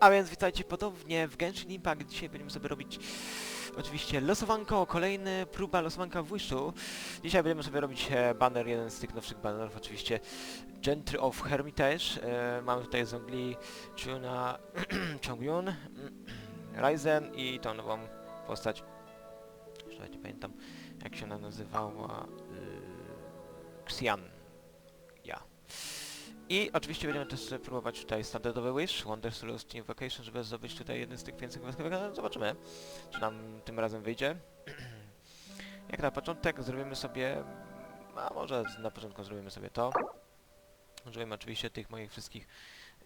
A więc witajcie podobnie w Genshin Impact. Dzisiaj będziemy sobie robić oczywiście losowanko, kolejny próba losowanka w Wishu. Dzisiaj będziemy sobie robić e, banner, jeden z tych nowszych bannerów oczywiście Gentry of Hermitage. E, mamy tutaj Zongli, Chuna, Chongyun, Ryzen i tą nową postać. Jeszcze nie pamiętam jak się ona nazywała. Yy, Xian. I oczywiście będziemy też próbować tutaj standardowy Wish, Wonders Lost Invocation, żeby zdobyć tutaj jeden z tych więcej gwiazdkowych, ale zobaczymy, czy nam tym razem wyjdzie. Jak na początek zrobimy sobie, a może na początku zrobimy sobie to. Użyjemy oczywiście tych moich wszystkich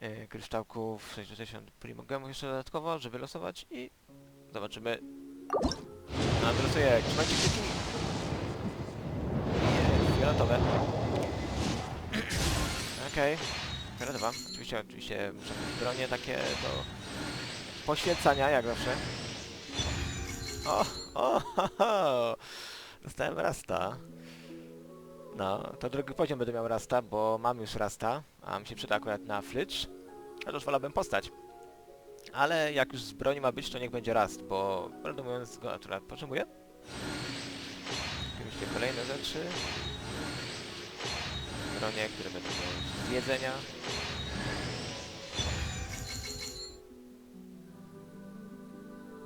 e, kryształków 60 primogemów jeszcze dodatkowo, żeby losować i zobaczymy. Adresuję, trzymajcie kciuki. Jest, fioletowe. Okej, fioletowa. Oczywiście, oczywiście muszę mieć bronie takie do poświęcania, jak zawsze. O, o. Dostałem rasta. No, to drugi poziom będę miał rasta, bo mam już rasta, a mi się przyda akurat na flitch. Chociaż wolałbym postać. Ale jak już z broni ma być, to niech będzie rast, bo prawdę mówiąc go akurat potrzebuję. Oczywiście kolejne rzeczy. Jedzenia.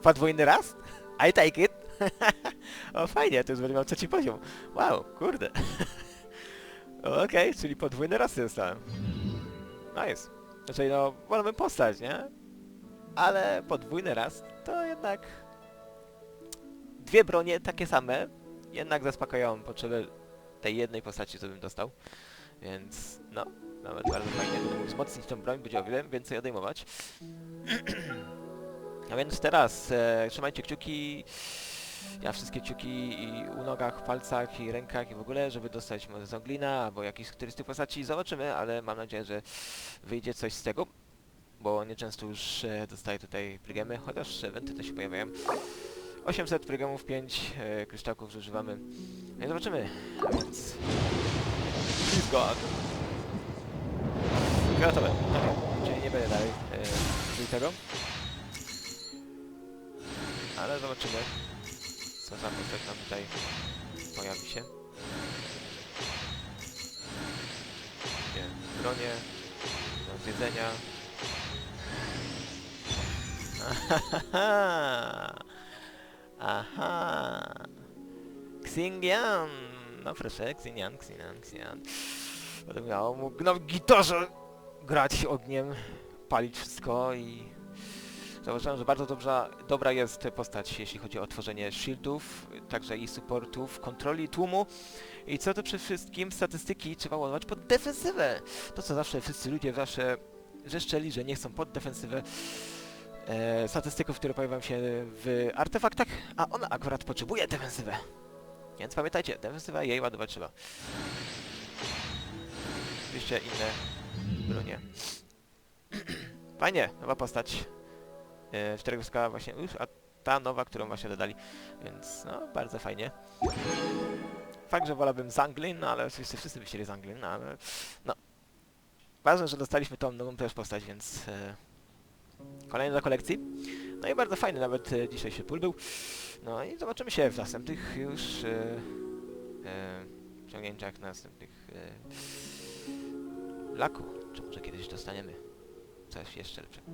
Podwójny rast? I take it! o fajnie, to już będę miał trzeci poziom. Wow, kurde. Okej, czyli podwójny rast dostałem. Nice. Znaczy no, wolałbym postać, nie? Ale podwójny rast to jednak... Dwie bronie takie same, jednak zaspokajają potrzeby tej jednej postaci, co bym dostał. Więc no, nawet bardzo fajnie. Będę mógł wzmocnić tą broń, będzie o wiele więcej odejmować. A więc teraz e, trzymajcie kciuki. Ja wszystkie kciuki i u nogach, palcach i rękach i w ogóle, żeby dostać może Zonglina albo jakiś któryś z tych postaci. Zobaczymy, ale mam nadzieję, że wyjdzie coś z tego. Bo nieczęsto już e, dostaję tutaj prygemy, chociaż eventy też się pojawiają. 800 prygemów, 5 e, kryształków zużywamy. No i zobaczymy. A więc... Please God. Gotowe. Okay. Czyli nie będę dalej e, tego. Ale zobaczymy, co za postać nam tutaj pojawi się. Nie, bronie, do zjedzenia. Aha! Aha! Xingian! No proszę, Xingian, Xingian, Xingian. Będę miał mógł na gitarze grać ogniem, palić wszystko i Zauważyłem, że bardzo dobrza, dobra jest postać, jeśli chodzi o tworzenie shieldów, także i supportów, kontroli tłumu i co to przede wszystkim statystyki trzeba ładować pod defensywę. To co zawsze wszyscy ludzie zawsze wrzeszczeli, że nie chcą pod defensywę e, statystyków, które pojawiają się w artefaktach, a ona akurat potrzebuje defensywę. Więc pamiętajcie, defensywa jej ładować trzeba. Oczywiście inne bronie. Fajnie, nowa postać e, czterech właśnie już, a ta nowa, którą właśnie dodali, więc no, bardzo fajnie. Fakt, że wolałbym Zanglin, no ale oczywiście wszyscy by chcieli Zanglin, no ale no. Ważne, że dostaliśmy tą nową też postać, więc e, kolejny do kolekcji. No i bardzo fajny, nawet e, dzisiaj się pól był. No i zobaczymy się w następnych już e, e, ciągnięciach następnych e, laku. Czy może kiedyś dostaniemy coś jeszcze lepszego.